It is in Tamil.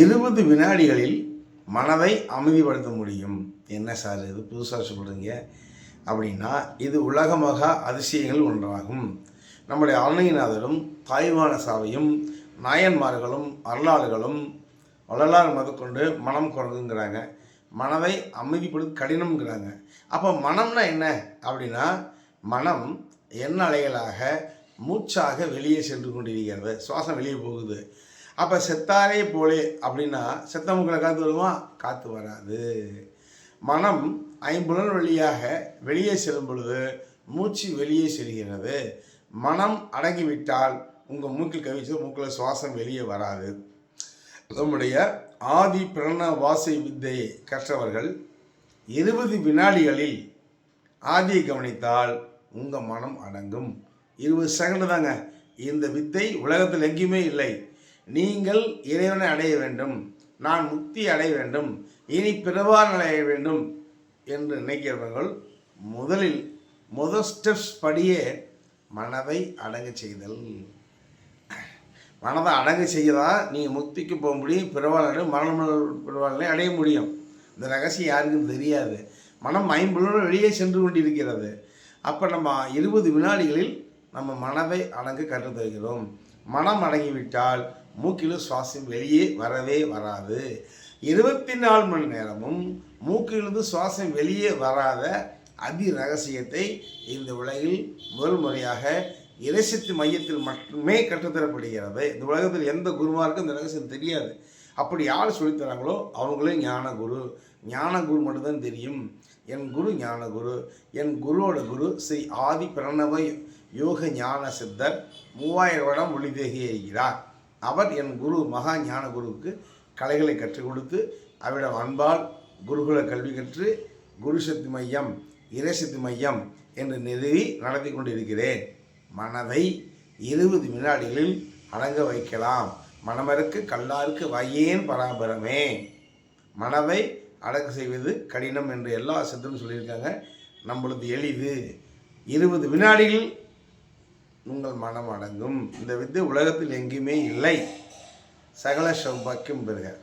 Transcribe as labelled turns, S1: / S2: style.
S1: இருபது வினாடிகளில் மனதை அமைதிப்படுத்த முடியும். என்ன சார் இது? புதுசாக சொல்கிறீங்க அப்படின்னா இது உலகமாக அதிசயங்கள் ஒன்றாகும். நம்முடைய அருணைநாதரும் தாய்வான சாவையும் நாயன்மார்களும் அருளாளர்களும் வள்ளலார் முதற்கொண்டு மனம் குறைங்குங்கிறாங்க மனதை அமைதிப்படுத்த கடினம்ங்கிறாங்க. அப்போ மனம்னா என்ன? அப்படின்னா மனம் எண்ண அலைகளாக மூச்சாக வெளியே சென்று கொண்டிருக்கிறது. சுவாசம் வெளியே போகுது. அப்போ செத்தாரே போலே அப்படின்னா செத்த முக்களை காற்று வருமா? காற்று வராது. மனம் ஐம்புலன் வழியாக வெளியே செல்லும் பொழுது மூச்சு வெளியே செல்கிறது. மனம் அடங்கிவிட்டால் உங்கள் மூக்கில் கவிச்சு மூக்கில் சுவாசம் வெளியே வராது. நம்முடைய ஆதி பிரண வாசை வித்தையை கற்றவர்கள் இருபது வினாடிகளில் ஆதியை கவனித்தால் உங்கள் மனம் அடங்கும். இருபது செகண்ட் தாங்க. இந்த வித்தை உலகத்தில் எங்கேயுமே இல்லை. நீங்கள் இறைவனை அடைய வேண்டும். நான் முக்தி அடைய வேண்டும். இனி பிறவான் அடைய வேண்டும் என்று நினைக்கிறவர்கள் முதலில் முதல் ஸ்டெப்ஸ் படியே மனதை அடங்க செய்தல். மனதை அடங்க செய்தால் நீங்கள் முக்திக்கு போக முடியும் பிறவாளனை மரணம் பிறவாளனை அடைய முடியும். இந்த ரகசியம் யாருக்கும் தெரியாது. மனம் ஐம்புலனும் வெளியே சென்று கொண்டிருக்கிறது. அப்போ நம்ம இருபது வினாடிகளில் நம்ம மனதை அடங்க கற்றுத்தருகிறோம் மனம் அடங்கிவிட்டால் மூக்கிலும் சுவாசம் வெளியே வரவே வராது. இருபத்தி நாலு மணி நேரமும் மூக்கிலிருந்து சுவாசம் வெளியே வராத அதி ரகசியத்தை இந்த உலகில் முதல் முறையாக இறைசக்தி மையத்தில் மட்டுமே கற்றுத்தரப்படுகிறது. இந்த உலகத்தில் எந்த குருமாருக்கும் இந்த ரகசியம் தெரியாது. அப்படி யார் சொல்லித்தராங்களோ அவங்களே ஞான குரு ஞான குரு மட்டும்தான் தெரியும். என் குரு ஞான குரு என் குருவோட குரு ஸ்ரீ ஆதி பிரணவ யோக ஞான சித்தர் மூவாயிரம் வருடம் ஒளி தேகியிருக்கிறார் அவர் என் குரு மகா ஞான குருவுக்கு கலைகளை கற்றுக் கொடுத்து அவரிடம் அன்பால் குருகுல கல்வி கற்று குரு சக்தி மையம் இறைசக்தி மையம் என்று நிறுவி நடத்தி கொண்டிருக்கிறேன். மனதை இருபது வினாடிகளில் அடங்க வைக்கலாம். மணமருக்கு கல்லாருக்கு வையேன் பராபரமே. மனவை அடக்கு செய்வது கடினம் என்று எல்லா சித்தரும் சொல்லியிருக்காங்க. நம்மளது எளிது. இருபது வினாடியில் உங்கள் மனம் அடங்கும். இந்த வித்து உலகத்தில் எங்கேயுமே இல்லை. சகல சௌபாக்கியம் பெறுக.